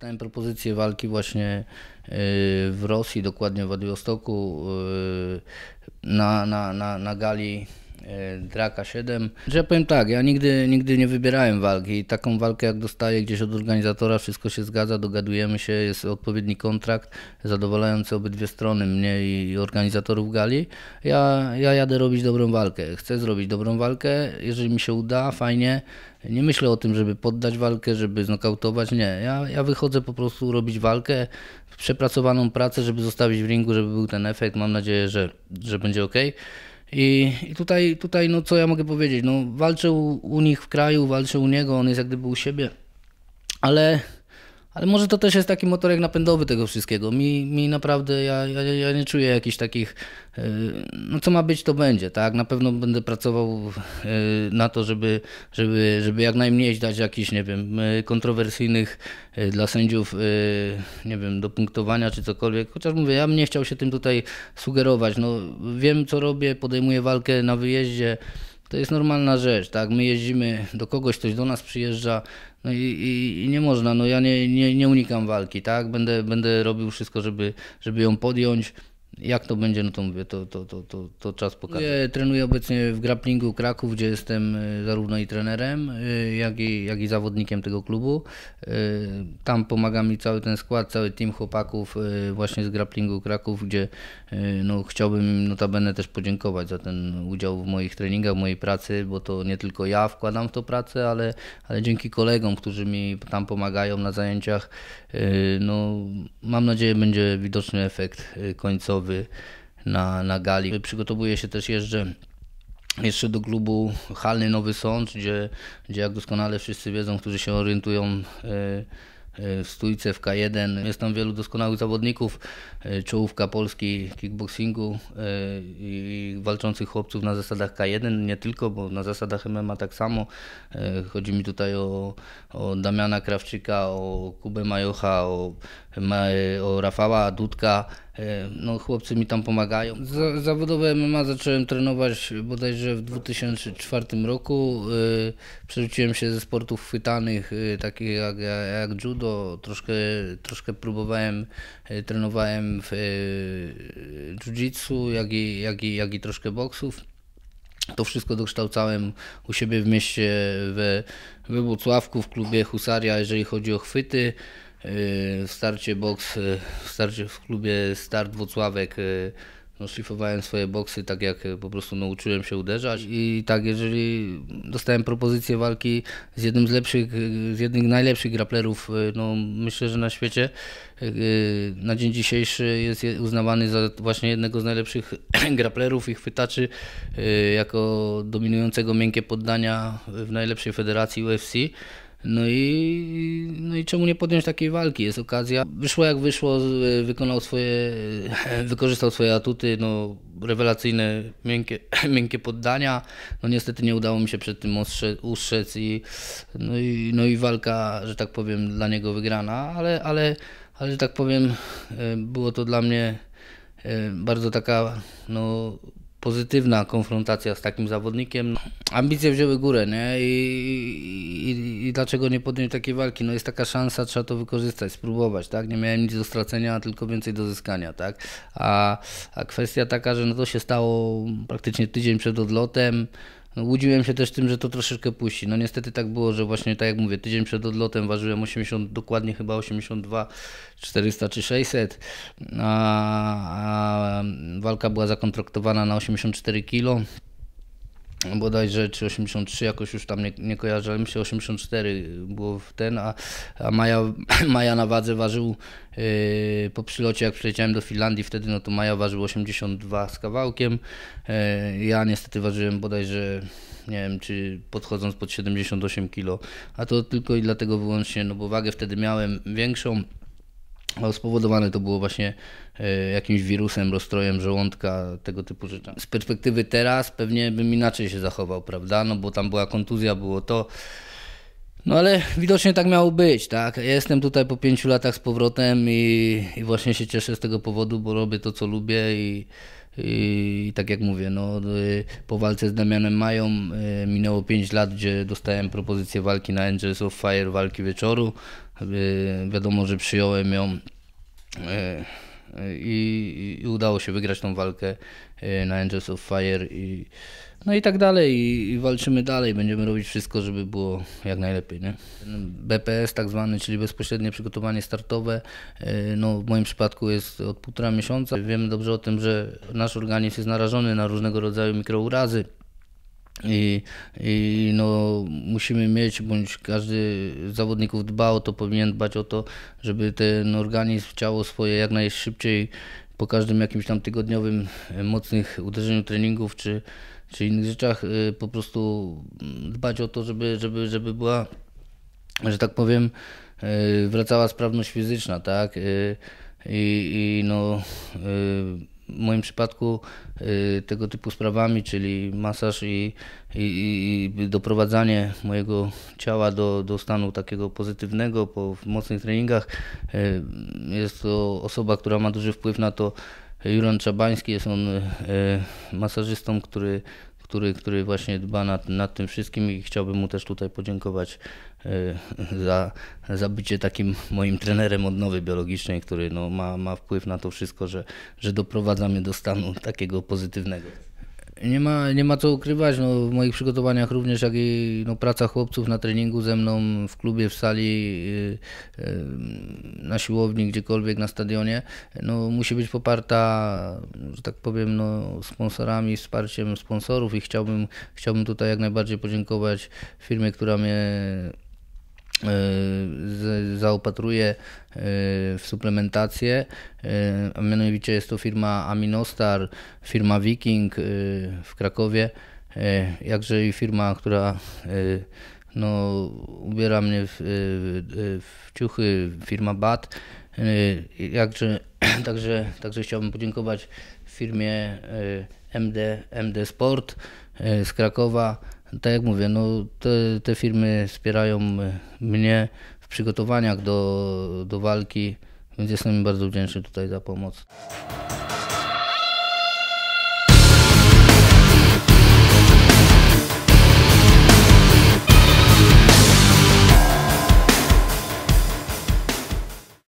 Dostałem propozycję walki właśnie y, w Rosji, dokładnie w Władywostoku, y, na, na, na, na gali Draka 7. Że ja powiem tak, ja nigdy, nigdy nie wybierałem walki i taką walkę jak dostaję gdzieś od organizatora, wszystko się zgadza, dogadujemy się, jest odpowiedni kontrakt, zadowalający obydwie strony, mnie i organizatorów gali. Ja, ja jadę robić dobrą walkę, chcę zrobić dobrą walkę, jeżeli mi się uda, fajnie. Nie myślę o tym, żeby poddać walkę, żeby znokautować, nie. Ja, ja wychodzę po prostu robić walkę, przepracowaną pracę, żeby zostawić w ringu, żeby był ten efekt. Mam nadzieję, że, że będzie ok. I, I tutaj, tutaj, no co ja mogę powiedzieć? No, walczę u, nich w kraju, walczę u niego, on jest jak gdyby u siebie, ale ale może to też jest taki motorek napędowy tego wszystkiego. Mi, mi naprawdę, ja, ja, ja nie czuję jakichś takich, e, no co ma być, to będzie, tak? Na pewno będę pracował e, na to, żeby, żeby, żeby jak najmniej dać jakichś, nie wiem, e, kontrowersyjnych dla sędziów, nie wiem, do punktowania czy cokolwiek. Chociaż mówię, ja bym nie chciał się tym tutaj sugerować. No, wiem, co robię, podejmuję walkę na wyjeździe. To jest normalna rzecz, tak? My jeździmy do kogoś, ktoś do nas przyjeżdża, no i, i, i, nie można, no ja nie, nie, nie unikam walki, tak? Będę, będę robił wszystko, żeby, żeby ją podjąć. Jak to będzie, no to mówię, to, to, to, to, to czas pokaże. Trenuję obecnie w grapplingu Kraków, gdzie jestem e, zarówno i trenerem, e, jak i, jak i zawodnikiem tego klubu. E, tam pomaga mi cały ten skład, cały team chłopaków właśnie z grapplingu Kraków, gdzie no, chciałbym im notabene też podziękować za ten udział w moich treningach, w mojej pracy, bo to nie tylko ja wkładam w to pracę, ale, ale dzięki kolegom, którzy mi tam pomagają na zajęciach, no, mam nadzieję będzie widoczny efekt końcowy na, na gali. Przygotowuję się też jeszcze jeszcze do klubu Halny Nowy Sąd, gdzie, gdzie jak doskonale wszyscy wiedzą, którzy się orientują e, e, w stójce w K1. Jest tam wielu doskonałych zawodników, e, czołówka Polski kickboxingu i walczących chłopców na zasadach K1, nie tylko, bo na zasadach MMA tak samo. Chodzi mi tutaj o, o Damiana Krawczyka, o Kubę Majocha, o, o Rafała Dudka, no, chłopcy mi tam pomagają. zawodowe MMA zacząłem trenować bodajże w 2004 roku. E, przerzuciłem się ze sportów chwytanych, e, takich jak, jak judo. Troszkę, troszkę próbowałem, trenowałem w jiu-jitsu, jak i, jak, i, jak i troszkę boksów. To wszystko dokształcałem u siebie w mieście we, we Włocławku, w klubie Husaria, jeżeli chodzi o chwyty. W starcie boks, w starcie w klubie Start Włocławek no, szlifowałem swoje boksy tak jak po prostu nauczyłem się uderzać. I tak jeżeli dostałem propozycję walki z jednym z lepszych, z jednym z najlepszych grapplerów no, myślę, że na świecie na dzień dzisiejszy jest uznawany za właśnie jednego z najlepszych grapplerów i chwytaczy jako dominującego miękkie poddania w najlepszej federacji UFC no i, no i czemu nie podjąć takiej walki? Jest okazja. Wyszło jak wyszło, wykonał swoje, wykorzystał swoje atuty, no rewelacyjne, miękkie, miękkie poddania. No niestety nie udało mi się przed tym ustrzec i no, i no i walka, że tak powiem, dla niego wygrana, ale, ale, ale że tak powiem, e, było to dla mnie e, bardzo taka no, pozytywna konfrontacja z takim zawodnikiem. Ambicje wzięły górę, nie? I, i, I, dlaczego nie podjąć takiej walki? No jest taka szansa, trzeba to wykorzystać, spróbować, tak? Nie miałem nic do stracenia, tylko więcej do zyskania, tak? A, a kwestia taka, że no to się stało praktycznie tydzień przed odlotem, no, łudziłem się też tym, że to troszeczkę puści. No niestety tak było, że właśnie tak jak mówię, tydzień przed odlotem ważyłem 80, dokładnie chyba 82, 400 czy 600, a, a walka była zakontraktowana na 84 kg bodajże czy 83 jakoś już tam nie, nie kojarzę, ale myślę 84 było w ten, a, a Maja, Maja na wadze ważył yy, po przylocie jak przyleciałem do Finlandii wtedy, no to Maja ważył 82 z kawałkiem, yy, ja niestety ważyłem bodajże nie wiem, czy podchodząc pod 78 kg, a to tylko i dlatego wyłącznie, no bo wagę wtedy miałem większą, Spowodowane to było właśnie e, jakimś wirusem, rozstrojem żołądka, tego typu rzeczy. Z perspektywy teraz pewnie bym inaczej się zachował, prawda? No bo tam była kontuzja, było to. No ale widocznie tak miało być, tak? Ja jestem tutaj po pięciu latach z powrotem i, i właśnie się cieszę z tego powodu, bo robię to, co lubię i, i tak jak mówię, no, y, po walce z Damianem Mają y, minęło 5 lat, gdzie dostałem propozycję walki na Angels of Fire, walki wieczoru. Wiadomo, że przyjąłem ją i, i udało się wygrać tą walkę na Angels of Fire i no i tak dalej I, i walczymy dalej, będziemy robić wszystko, żeby było jak najlepiej. Nie? BPS tak zwany, czyli bezpośrednie przygotowanie startowe, no w moim przypadku jest od półtora miesiąca. Wiemy dobrze o tym, że nasz organizm jest narażony na różnego rodzaju mikrourazy. I, I no, musimy mieć, bądź każdy z zawodników dba o to, powinien dbać o to, żeby ten organizm, ciało swoje jak najszybciej po każdym jakimś tam tygodniowym mocnych uderzeniu treningów czy, czy innych rzeczach y, po prostu dbać o to, żeby, żeby, żeby była, że tak powiem, y, wracała sprawność fizyczna, tak? I, i no w moim przypadku y, tego typu sprawami, czyli masaż i, i, i, doprowadzanie mojego ciała do, do stanu takiego pozytywnego po mocnych treningach. Y, jest to osoba, która ma duży wpływ na to. Juran Czabański jest on y, masażystą, który który, który właśnie dba nad, nad tym wszystkim i chciałbym mu też tutaj podziękować za, za bycie takim moim trenerem odnowy biologicznej, który no, ma, ma wpływ na to wszystko, że, że doprowadza mnie do stanu takiego pozytywnego. Nie ma, nie ma co ukrywać, no, w moich przygotowaniach również, jak i no, praca chłopców na treningu ze mną w klubie, w sali, yy, yy, na siłowni, gdziekolwiek na stadionie, no, musi być poparta, że tak powiem, no, sponsorami, wsparciem sponsorów i chciałbym, chciałbym tutaj jak najbardziej podziękować firmie, która mnie zaopatruje e, w suplementację, e, a mianowicie jest to firma Aminostar, firma Viking w Krakowie, jakże i firma, która no, ubiera mnie w, w ciuchy, firma BAT. Jakże, także, także chciałbym podziękować firmie MD, MD Sport z Krakowa, tak jak mówię, no te, te firmy wspierają mnie w przygotowaniach do, do walki, więc jestem im bardzo wdzięczny tutaj za pomoc.